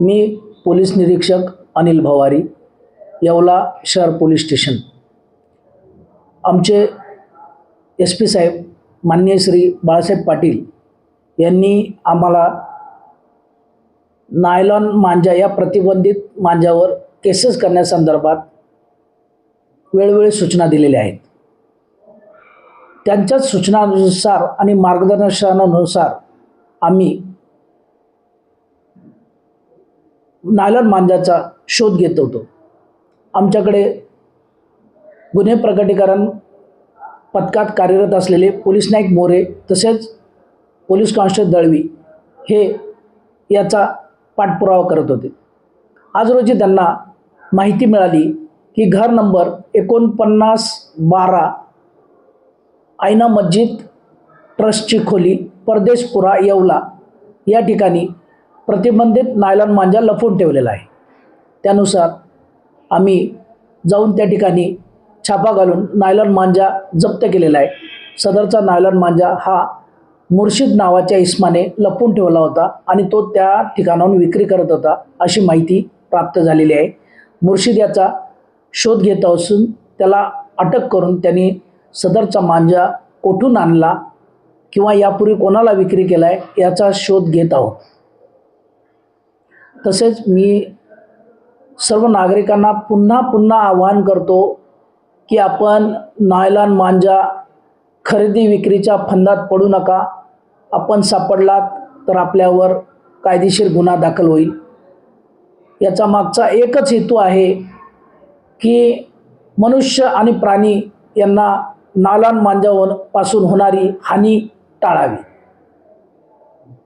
मी police निरीक्षक अनिल भवारी येवला शहर police station. आमचे एस पी साहेब मान्य श्री बाळासाहेब पाटील यांनी आम्हाला नायलॉन मांजा या प्रतिबंधित मांजावर केसेस करण्यासंदर्भात वेळोवेळी सूचना दिलेल्या आहेत. त्यांच्याच सूचनानुसार आणि मार्गदर्शनानुसार आम्ही नायलॉन मांजाचा शोध घेत होतो. आमच्याकडे गुन्हे प्रकटीकरण पथकात कार्यरत असलेले पोलीस नाईक मोरे तसेच पोलीस कॉन्स्टेबल दळवी हे याचा पाठपुरावा करत होते. आज रोजी त्यांना माहिती मिळाली की घर नंबर एकोणपन्नास बारा आयना मस्जिद ट्रस्टची खोली परदेशपुरा येवला या ठिकाणी प्रतिबंधित नायलॉन मांजा लपवून ठेवलेला आहे. त्यानुसार आम्ही जाऊन त्या ठिकाणी छापा घालून नायलॉन मांजा जप्त केलेला आहे. सदरचा नायलॉन मांजा हा मुर्शिद नावाच्या इस्माने लपवून ठेवला होता आणि तो त्या ठिकाणाहून विक्री करत होता अशी माहिती प्राप्त झालेली आहे. मुर्शिद याचा शोध घेत असून त्याला अटक करून त्यांनी सदरचा मांजा कोठून आणला किंवा यापूर्वी कोणाला विक्री केला आहे याचा शोध घेत आहोत. तसेच मी सर्व नागरिकांना पुन्हा पुन्हा आवाहन करतो की आपण नायलॉन मांजा खरेदी विक्रीच्या फंदात पडू नका. आपण सापडलात तर आपल्यावर कायदेशीर गुन्हा दाखल होईल. याचा मागचा एकच हेतू आहे की मनुष्य आणि प्राणी यांना नालान मांजापासून होणारी हानी टाळावी.